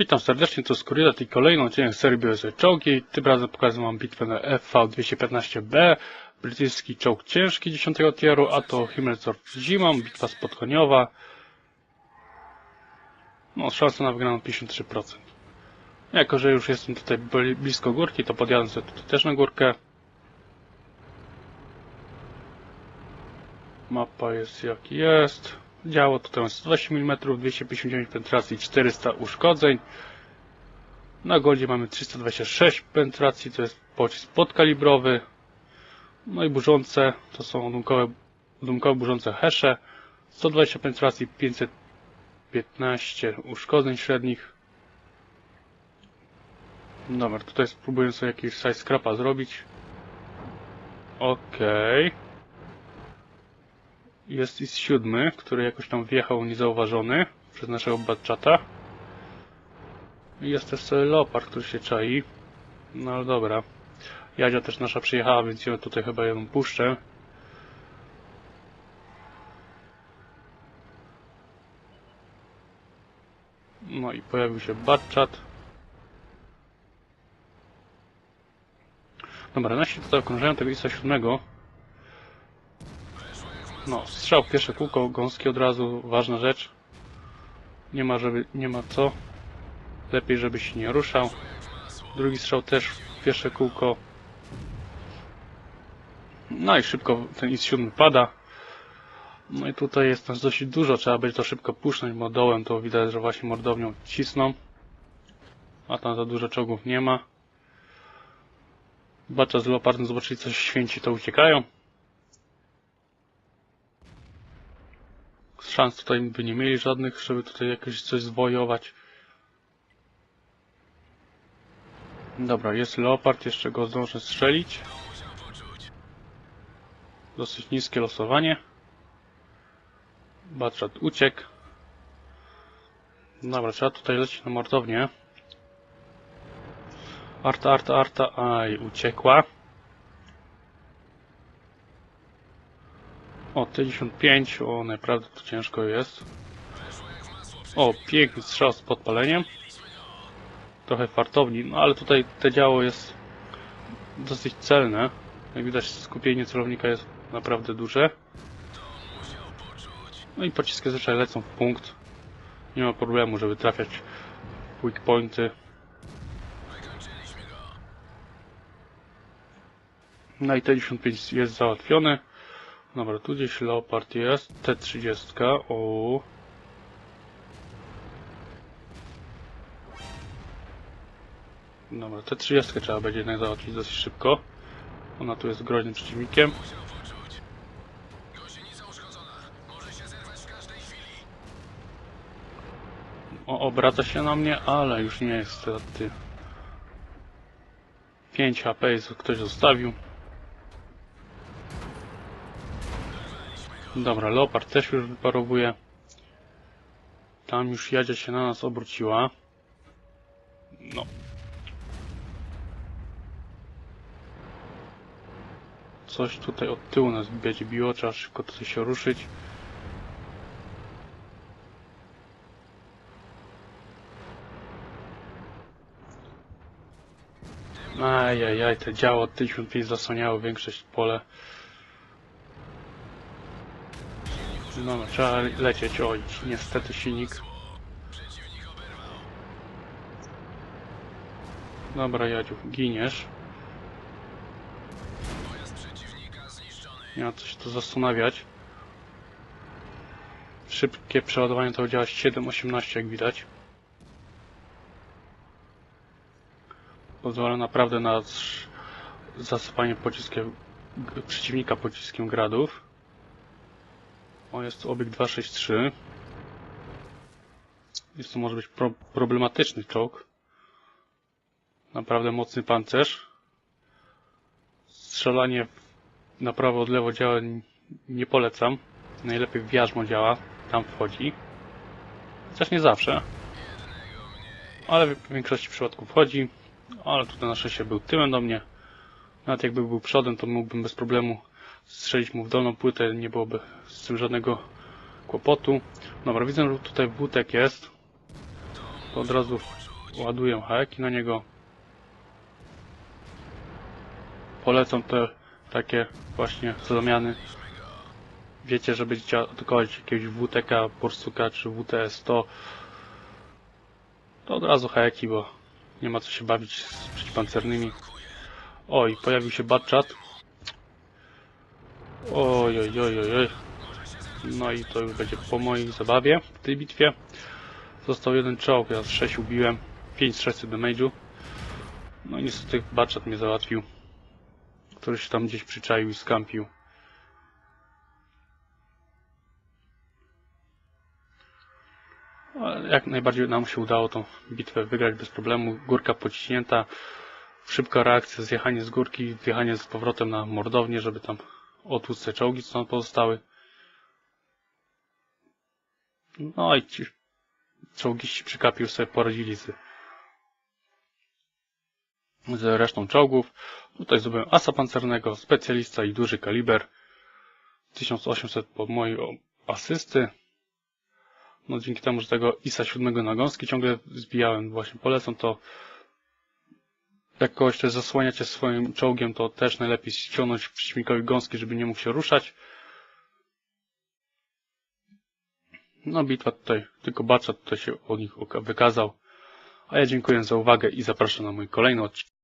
Witam serdecznie, to Skuridat i kolejny odcinek serii BSE Czołgi. Tym razem pokażę wam bitwę na FV-215B, brytyjski czołg ciężki 10 tieru, a to Himmelsorg z zimą, bitwa spodkoniowa. No, szansa na wygraną 53%. Jako, że już jestem tutaj bli- blisko górki, to podjadę sobie tutaj też na górkę. Mapa jest jak jest. Działo tutaj mam 120 mm, 259 penetracji, 400 uszkodzeń. Na goldzie mamy 326 penetracji, to jest pocisk podkalibrowy. No i burzące, to są odłamkowe, odłamkowe burzące hesze. 120 penetracji, 515 uszkodzeń średnich. Dobra, tutaj spróbuję sobie jakiś size scrapa zrobić. Okej. Jest i siódmy, który jakoś tam wjechał niezauważony przez naszego badczata. I jest też Leopard, który się czai. No ale dobra. Jadzia też nasza przyjechała, więc ją tutaj chyba ją puszczę. No i pojawił się badczat. Dobra, nasi tutaj okrążają tego ISA siódmego. No, strzał pierwsze kółko, gąski od razu, ważna rzecz. Nie ma, żeby, nie ma co. Lepiej, żeby się nie ruszał. Drugi strzał też pierwsze kółko. No i szybko ten IS-7 pada. No i tutaj jest nas dosyć dużo, trzeba będzie to szybko puszczać, bo dołem to widać, że właśnie mordownią cisną. A tam za dużo czołgów nie ma. Bacza z Leopardem zobaczyli coś święci, to uciekają. Szans tutaj by nie mieli żadnych, żeby tutaj jakoś coś zwojować. Dobra, jest Leopard, jeszcze go zdążę strzelić. Dosyć niskie losowanie. Batrzat uciekł. Dobra, trzeba tutaj lecieć na mordownię. Arta, Arta, Arta, aj, uciekła. O, T-95, o, naprawdę to ciężko jest. O, piękny strzał z podpaleniem. Trochę fartowni, no ale tutaj te działo jest dosyć celne. Jak widać skupienie celownika jest naprawdę duże. No i pociski zazwyczaj lecą w punkt. Nie ma problemu, żeby trafiać w pointy. No i T-95 jest załatwiony. Dobra, tu gdzieś Leopard jest. T30. O. Dobra, T30 trzeba będzie jednak załatwić dosyć szybko. Ona tu jest groźnym przeciwnikiem. O, obraca się na mnie, ale już nie jest ty. 5 HP jest, ktoś zostawił. Dobra, Leopard też już wyparowuje. Tam już jadzia się na nas obróciła. No. Coś tutaj od tyłu nas będzie biło, trzeba szybko tutaj się ruszyć. Ajajaj, te działo od 1005 zasłaniało większość pole. No, trzeba lecieć, oj, niestety silnik. Dobra, Jadziu, giniesz. Nie ma co się tu zastanawiać. Szybkie przeładowanie to działa 7.18 jak widać. Pozwala naprawdę na zasypanie pociskiem przeciwnika pociskiem gradów. O, jest tu obieg 263. Jest to może być pro problematyczny czołg. Naprawdę mocny pancerz. Strzelanie na prawo od lewo działa nie polecam. Najlepiej w jarzmo działa. Tam wchodzi. Chociaż nie zawsze. Ale w większości przypadków wchodzi. Ale tutaj na szczęście był tyłem do mnie. Nawet jakby był przodem, to mógłbym bez problemu strzelić mu w dolną płytę, nie byłoby z tym żadnego kłopotu. Dobra, widzę, że tutaj wódek jest. To od razu ładuję haki na niego. Polecam te takie właśnie zamiany. Wiecie, że będziecie atakować jakiegoś WTK, Borsuka czy WTS, to to od razu haki, bo nie ma co się bawić z przeciwpancernymi. Oj, pojawił się Batchat. Oj, oj, oj, oj, oj. No i to już będzie po mojej zabawie w tej bitwie. Został jeden czołg, ja z 6 ubiłem. 5 z 600 damage'u. No i niestety Batchat mnie załatwił. Który się tam gdzieś przyczaił i skampił. Ale jak najbardziej nam się udało tą bitwę wygrać bez problemu. Górka pociśnięta, szybka reakcja, zjechanie z górki, wjechanie z powrotem na mordownię, żeby tam otłuc te czołgi, co tam pozostały. No i ci czołgiści przy sobie poradzili z, z resztą czołgów. Tutaj zdobyłem asa pancernego, specjalista i duży kaliber. 1800 pod mojej o- asysty. No dzięki temu, że tego ISA 7 na gąski ciągle zbijałem, właśnie polecam to. Jak kogoś też zasłaniacie swoim czołgiem, to też najlepiej ściągnąć przeciwnikowi gąski, żeby nie mógł się ruszać. No bitwa tutaj, tylko Bacza tutaj się od nich wykazał. A ja dziękuję za uwagę i zapraszam na mój kolejny odcinek.